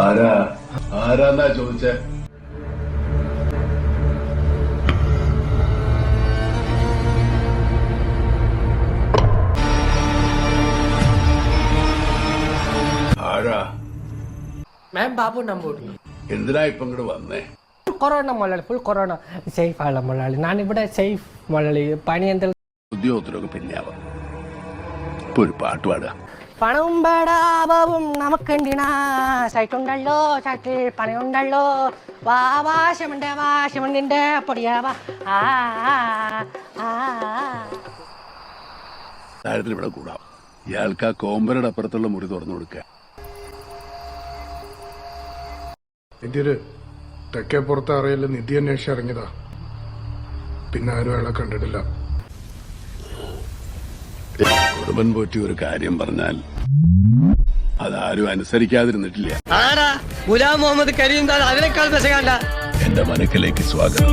ആരാ? ആരാന്നാ ചോദിച്ചേ? ആരാ? മാം ബാബു നമ്പൂരി എന്തിനാ ഇപ്പൊ ഇങ്ങോട്ട് വന്നേ? കൊറോണ മുതലാളി ഫുൾ കൊറോണ. സേഫ് ആണ് മുതലാളി ഇവിടെ സേഫ് മുതലാളി പണി എന്തെങ്കിലും ഉദ്യോഗത്തിലൊക്കെ പിന്നെയാവാം ഇപ്പൊ ഒരു പാട്ട് പാടുക. പണവും ബടാപവും നമുക്കുണ്ടിനാ സൈറ്റുണ്ടല്ലോ സൈറ്റിൽ പണയുണ്ടല്ലോ. വാ വാശമുണ്ട് വാശമുണ്ടിന്റെ പൊടിയാവാ. ആ. താഴത്തിൽ ഇവിടെ കൂടാം. ഇയാൾക്ക് ആ കോമ്പരുടെ അപ്പുറത്തുള്ള മുറി തുറന്നു കൊടുക്കുക നിധിര് തെക്കേ പുറത്ത് അറിയില്ല നിധി അന്വേഷിച്ച് ഇറങ്ങിയതാ. പിന്നെ ആരും അയാളെ കണ്ടിട്ടില്ല. കുടുംബൻ പോറ്റി ഒരു കാര്യം പറഞ്ഞാൽ അതാരും അനുസരിക്കാതിരുന്നിട്ടില്ല. ആരാ? ഗുലാം മുഹമ്മദ് കരീം ദാൻ അതിനേക്കാൾ പെസകാണ്ട എന്റെ മനക്കിലേക്ക് സ്വാഗതം.